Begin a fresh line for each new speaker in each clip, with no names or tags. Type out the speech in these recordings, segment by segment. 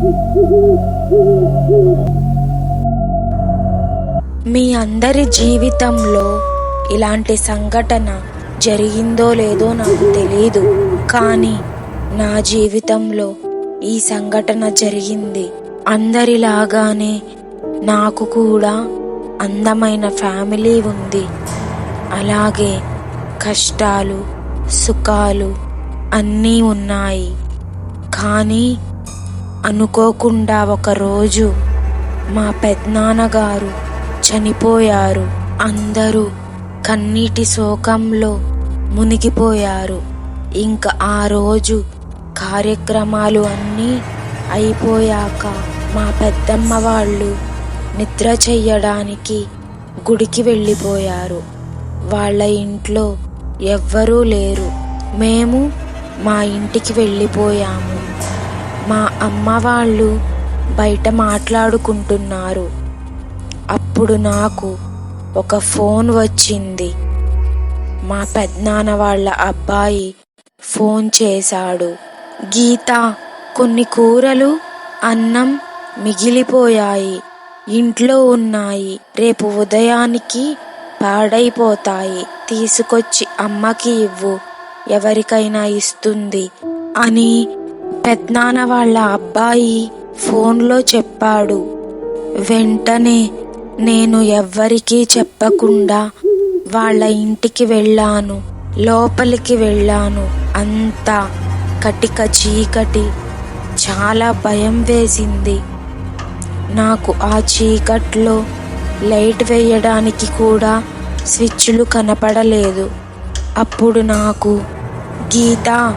మీ అందరి జీవితంలో ఇలాంటి సంఘటన జరిగిందో లేదో నాకు తెలియదు కానీ నా జీవితంలో ఈ సంఘటన జరిగింది. అందరిలాగానే నాకు కూడా అందమైన ఫ్యామిలీ ఉంది. అలాగే కష్టాలు సుఖాలు అన్నీ ఉన్నాయి. కానీ అనుకోకుండా ఒకరోజు మా పెద్దనాన్నగారు చనిపోయారు. అందరూ కన్నీటి శోకంలో మునిగిపోయారు. ఇంకా ఆ రోజు కార్యక్రమాలు అన్నీ అయిపోయాక మా పెద్దమ్మ వాళ్ళు నిద్ర చెయ్యడానికి గుడికి వెళ్ళిపోయారు. వాళ్ళ ఇంట్లో ఎవ్వరూ లేరు. మేము మా ఇంటికి వెళ్ళిపోయాము. మా అమ్మ వాళ్ళు బయట మాట్లాడుకుంటున్నారు. అప్పుడు నాకు ఒక ఫోన్ వచ్చింది. మా పెద్దనాన్న వాళ్ళ అబ్బాయి ఫోన్ చేశాడు. గీత కొన్ని కూరలు అన్నం మిగిలిపోయాయి. ఇంట్లో ఉన్నాయి. రేపు ఉదయానికి పాడైపోతాయి. తీసుకొచ్చి అమ్మకి ఇవ్వు. ఎవరికైనా ఇస్తుంది అని పెద్దనాన్న వాళ్ళ అబ్బాయి ఫోన్లో చెప్పాడు. వెంటనే నేను ఎవ్వరికీ చెప్పకుండా వాళ్ళ ఇంటికి వెళ్ళాను లోపలికి వెళ్ళాను. అంతా కటిక చీకటి చాలా భయం వేసింది. నాకు ఆ చీకట్లో లైట్ వేయడానికి కూడా స్విచ్లు కనపడలేదు. అప్పుడు నాకు గీత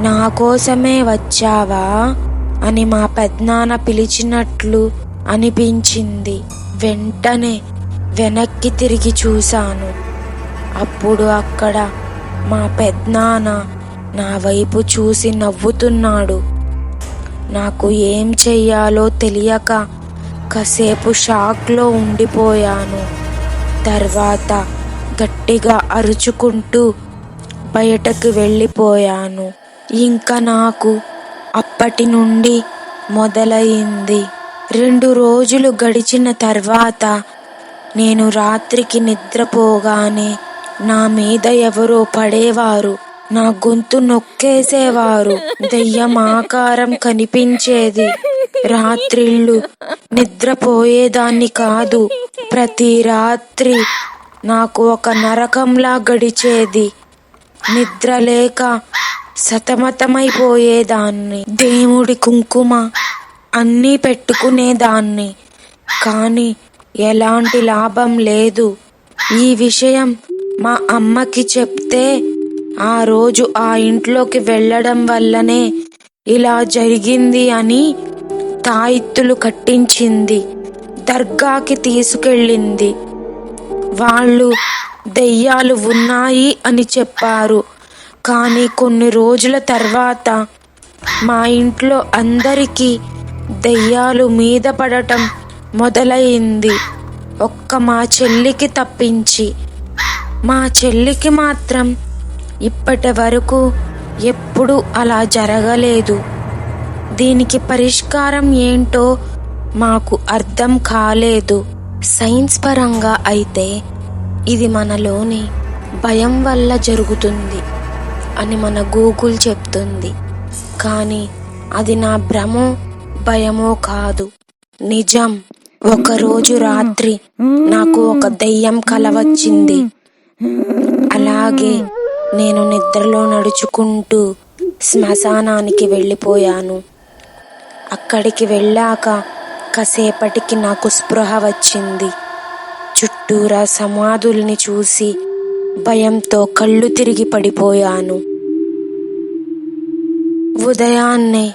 నా కోసమే వచ్చావా? అని మా పెద్దనాన్న పిలిచినట్లు అనిపించింది. వెంటనే వెనక్కి తిరిగి చూశాను. అప్పుడు అక్కడ మా పెద్దనాన్న నా వైపు చూసి నవ్వుతున్నాడు. నాకు ఏం చెయ్యాలో తెలియక కాసేపు షాక్లో ఉండిపోయాను. తర్వాత గట్టిగా అరుచుకుంటూ బయటకు వెళ్ళిపోయాను. ఇంకా నాకు అప్పటి నుండి మొదలయింది రెండు రోజులు గడిచిన తర్వాత నేను రాత్రికి నిద్రపోగానే నా మీద ఎవరో పడేవారు. నా గొంతు నొక్కేసేవారు. దెయ్యం ఆకారం కనిపించేది. రాత్రిళ్ళు నిద్రపోయేదాన్ని కాదు. ప్రతి రాత్రి నాకు ఒక నరకంలా గడిచేది. నిద్ర లేక సతమతమైపోయేదాన్ని. దేవుడి కుంకుమ అన్నీ పెట్టుకునేదాన్ని. కానీ ఎలాంటి లాభం లేదు. ఈ విషయం మా అమ్మకి చెప్తే ఆ రోజు ఆ ఇంట్లోకి వెళ్ళడం వల్లనే ఇలా జరిగింది అని తాయిత్తులు కట్టించింది. దర్గాకి తీసుకెళ్ళింది. వాళ్ళు దెయ్యాలు ఉన్నాయి అని చెప్పారు. కానీ కొన్ని రోజుల తర్వాత మా ఇంట్లో అందరికీ దెయ్యాలు మీద పడటం మొదలైంది. ఒక్క మా చెల్లికి తప్పించి. మా చెల్లికి మాత్రం ఇప్పటి వరకు ఎప్పుడు అలా జరగలేదు. దీనికి పరిష్కారం ఏంటో మాకు అర్థం కాలేదు. సైన్స్ పరంగా అయితే ఇది మనలోని భయం వల్ల జరుగుతుంది. అని మన గూగుల్ చెప్తుంది. కానీ అది నా భ్రమో భయమో కాదు. నిజం ఒకరోజు రాత్రి నాకు ఒక దెయ్యం కల వచ్చింది. అలాగే నేను నిద్రలో నడుచుకుంటూ శ్మశానానికి వెళ్ళిపోయాను. అక్కడికి వెళ్ళాక కాసేపటికి నాకు స్పృహ వచ్చింది. చుట్టూరా సమాధుల్ని చూసి భయంతో కళ్ళు తిరిగి పడిపోయాను. ఉదయాన్నే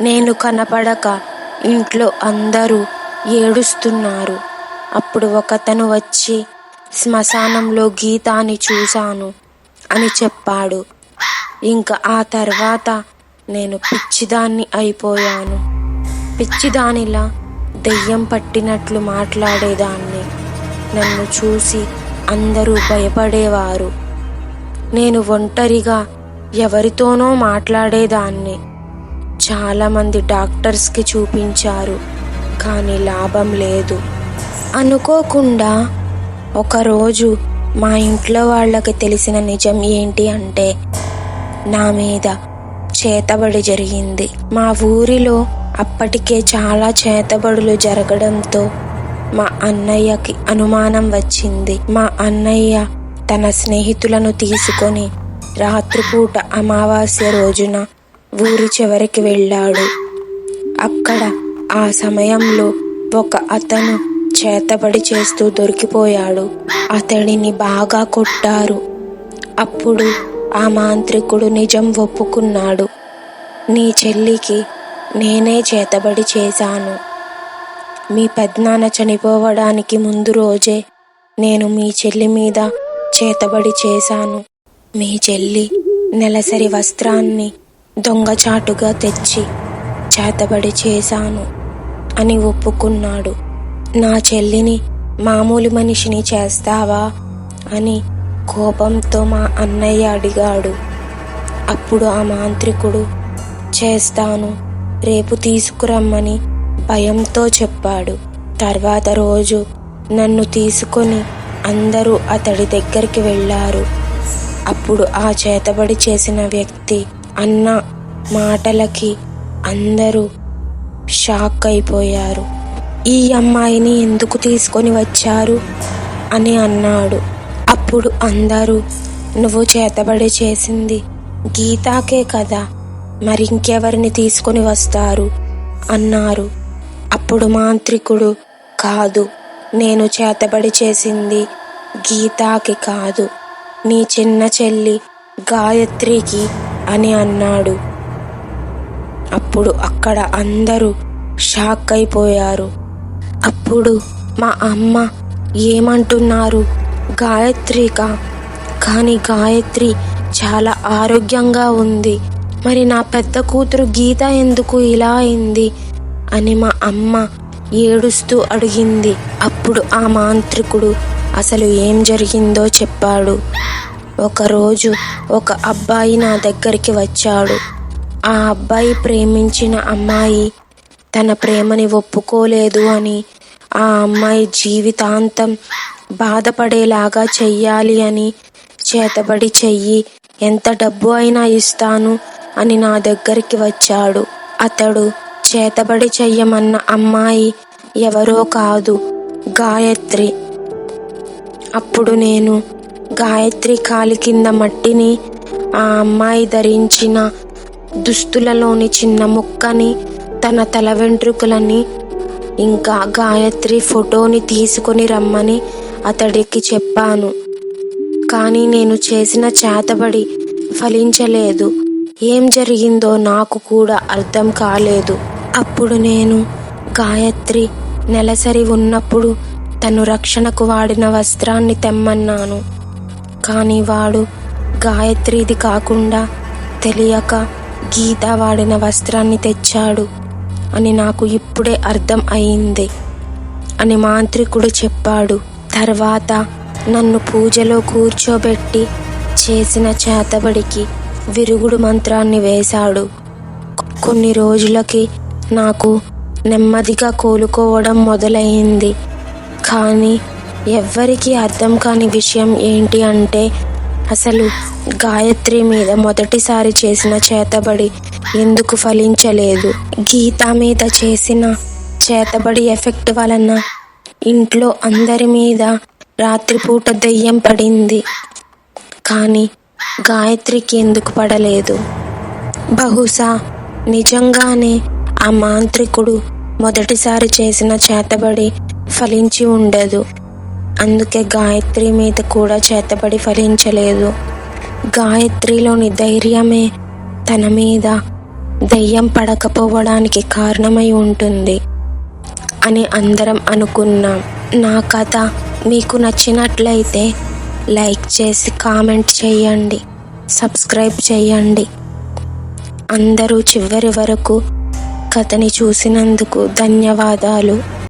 నేను కనపడక ఇంట్లో అందరూ ఏడుస్తున్నారు. అప్పుడు ఒకతను వచ్చి శ్మశానంలో గీతాని చూశాను అని చెప్పాడు. ఇంకా ఆ తర్వాత నేను పిచ్చిదాన్ని అయిపోయాను. పిచ్చిదానిలా దెయ్యం పట్టినట్లు మాట్లాడేదాన్ని. నన్ను చూసి అందరూ భయపడేవారు. నేను ఒంటరిగా ఎవరితోనో మాట్లాడేదాన్ని. చాలామంది డాక్టర్స్కి చూపించారు కానీ లాభం లేదు. అనుకోకుండా ఒకరోజు మా ఇంట్లో వాళ్ళకి తెలిసిన నిజం ఏంటి అంటే నా మీద చేతబడి జరిగింది. మా ఊరిలో అప్పటికే చాలా చేతబడులు జరగడంతో మా అన్నయ్యకి అనుమానం వచ్చింది. మా అన్నయ్య తన స్నేహితులను తీసుకొని రాత్రిపూట అమావాస్య రోజున ఊరి చివరికి వెళ్ళాడు. అక్కడ ఆ సమయంలో ఒక అతను చేతబడి చేస్తూ దొరికిపోయాడు. అతడిని బాగా కొట్టారు. అప్పుడు ఆ మాంత్రికుడు నిజం ఒప్పుకున్నాడు. నీ చెల్లికి నేనే చేతబడి చేశాను. మీ పెద్దనాన్న చనిపోవడానికి ముందు రోజే నేను మీ చెల్లి మీద చేతబడి చేశాను. మీ చెల్లి నెలసరి వస్త్రాన్ని దొంగచాటుగా తెచ్చి చేతబడి చేశాను అని ఒప్పుకున్నాడు. నా చెల్లిని మామూలు మనిషిని చేస్తావా? అని కోపంతో మా అన్నయ్య అడిగాడు. అప్పుడు ఆ మాంత్రికుడు చేస్తాను రేపు తీసుకురమ్మని భయంతో చెప్పాడు. తర్వాత రోజు నన్ను తీసుకొని అందరూ అతడి దగ్గరికి వెళ్ళారు. అప్పుడు ఆ చేతబడి చేసిన వ్యక్తి అన్న మాటలకి అందరూ షాక్ అయిపోయారు. ఈ అమ్మాయిని ఎందుకు తీసుకొని వచ్చారు? అని అన్నాడు. అప్పుడు అందరూ నువ్వు చేతబడి చేసింది గీతాకే కదా మరి ఇంకెవరిని తీసుకొని వస్తారు? అన్నారు. అప్పుడు మాంత్రికుడు కాదు నేను చేతబడి చేసింది గీతాకి కాదు. నీ చిన్న చెల్లి గాయత్రికి అని అన్నాడు. అప్పుడు అక్కడ అందరూ షాక్ అయిపోయారు అప్పుడు మా అమ్మ ఏమంటున్నారు? గాయత్రిక. కానీ గాయత్రి చాలా ఆరోగ్యంగా ఉంది. మరి నా పెద్ద కూతురు గీత ఎందుకు ఇలా అయింది? అని మా అమ్మ ఏడుస్తూ అడిగింది. అప్పుడు ఆ మాంత్రికుడు అసలు ఏం జరిగిందో చెప్పాడు. ఒకరోజు ఒక అబ్బాయి నా దగ్గరికి వచ్చాడు. ఆ అబ్బాయి ప్రేమించిన అమ్మాయి తన ప్రేమని ఒప్పుకోలేదు అని ఆ అమ్మాయి జీవితాంతం బాధపడేలాగా చెయ్యాలి అని చేతబడి చెయ్యి ఎంత డబ్బు అయినా ఇస్తాను అని నా దగ్గరికి వచ్చాడు. అతడు చేతబడి చెయ్యమన్న అమ్మాయి ఎవరో కాదు గాయత్రి. అప్పుడు నేను గాయత్రి కాలి కింద మట్టిని ఆ అమ్మాయి ధరించిన దుస్తులలోని చిన్న ముక్కని తన తల వెంట్రుకలని ఇంకా గాయత్రి ఫోటోని తీసుకొని రమ్మని అతడికి చెప్పాను. కానీ నేను చేసిన చేతబడి ఫలించలేదు. ఏం జరిగిందో నాకు కూడా అర్థం కాలేదు. అప్పుడు నేను గాయత్రి నెలసరి ఉన్నప్పుడు తను రక్షణకు వాడిన వస్త్రాన్ని తెమ్మన్నాను. కానీ వాడు గాయత్రిది కాకుండా తెలియక గీత వాడిన వస్త్రాన్ని తెచ్చాడు అని నాకు ఇప్పుడే అర్థం అయింది అని మాంత్రికుడు చెప్పాడు. తర్వాత నన్ను పూజలో కూర్చోబెట్టి చేసిన చేతబడికి విరుగుడు మంత్రాన్ని వేశాడు. కొన్ని రోజులకి నాకు నెమ్మదిగా కోలుకోవడం మొదలైంది. కానీ ఎవ్వరికీ అర్థం కాని విషయం ఏంటి అంటే అసలు గాయత్రి మీద మొదటిసారి చేసిన చేతబడి ఎందుకు ఫలించలేదు? గీత మీద చేసిన చేతబడి ఎఫెక్ట్ వలన ఇంట్లో అందరి మీద రాత్రిపూట దెయ్యం పడింది. కానీ గాయత్రికి ఎందుకు పడలేదు? బహుశా నిజంగానే ఆ మాంత్రికుడు మొదటిసారి చేసిన చేతబడి ఫలించి ఉండదు. అందుకే గాయత్రి మీద కూడా చేతబడి ఫలించలేదు. గాయత్రిలోని ధైర్యమే తన మీద దయ్యం పడకపోవడానికి కారణమై ఉంటుంది అని అందరం అనుకున్నాం. నా కథ మీకు నచ్చినట్లయితే లైక్ చేసి కామెంట్ చేయండి. సబ్స్క్రైబ్ చేయండి. అందరూ చివరి వరకు కథని చూసినందుకు ధన్యవాదాలు.